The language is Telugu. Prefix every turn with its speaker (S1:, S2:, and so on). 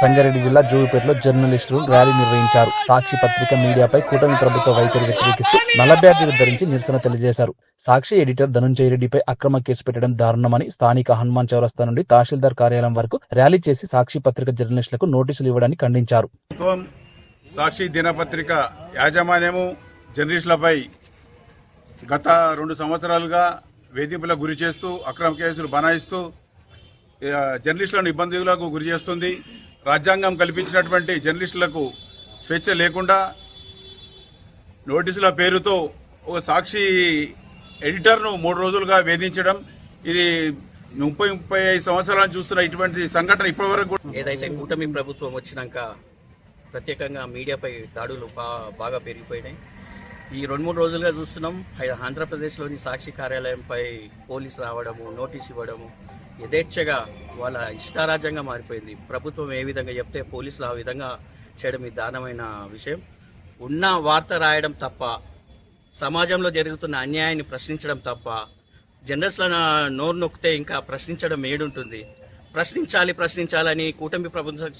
S1: సంగారెడ్డి జిల్లా జూపేటలో జర్నలిస్టులు ర్యాలీ నిర్వహించారు. సాక్షి పత్రిక మీడియాపై కూటమి ప్రభుత్వ వైఖరి వ్యతిరేకిస్తూ నల్ల బ్యాడ్జీలు ధరించి నిరసన తెలియజేశారు. సాక్షి ఎడిటర్ ధనుంజయ రెడ్డిపై అక్రమ కేసు పెట్టడం దారుణమని స్థానిక హనుమాన్ చౌరస్తా నుండి తహసీల్దార్ కార్యాలయం వరకు ర్యాలీ చేసి సాక్షి పత్రిక జర్నలిస్టులకు నోటీసులు ఇవ్వడాన్ని ఖండించారు.
S2: సాక్షి దినపత్రిక యాజమాన్యము జర్నలిస్టులపై గత రెండు సంవత్సరాలుగా వేధింపులకు గురి చేస్తూ అక్రమ కేసులు బనాయిస్తూ జర్నలిస్టులను ఇబ్బందులకు గురి చేస్తుంది. రాజ్యాంగం కల్పించినటువంటి జర్నలిస్టులకు స్వేచ్ఛ లేకుండా నోటీసుల పేరుతో ఒక సాక్షి ఎడిటర్ను మూడు రోజులుగా వేధించడం ఇది ముప్పై ముప్పై ఐదు సంవత్సరాలు చూస్తున్న ఇటువంటి సంఘటన ఇప్పటివరకు
S3: ఏదైతే కూటమి ప్రభుత్వం వచ్చినాక ప్రత్యేకంగా మీడియాపై దాడులు బాగా పెరిగిపోయినాయి. ఈ రెండు మూడు రోజులుగా చూస్తున్నాం. ఆంధ్రప్రదేశ్లోని సాక్షి కార్యాలయంపై పోలీసు రావడము నోటీస్ ఇవ్వడము యథేచ్ఛగా వాళ్ళ ఇష్టారాజ్యంగా మారిపోయింది. ప్రభుత్వం ఏ విధంగా చెప్తే పోలీసులు ఆ విధంగా చేయడం ఈ దానమైన విషయం. ఉన్న వార్త రాయడం తప్ప సమాజంలో జరుగుతున్న అన్యాయాన్ని ప్రశ్నించడం తప్ప జర్నలిస్ట్ల నోరు నొక్కితే ఇంకా ప్రశ్నించడం ఏడుంటుంది. ప్రశ్నించాలి ప్రశ్నించాలని కూటమి ప్రభుత్వం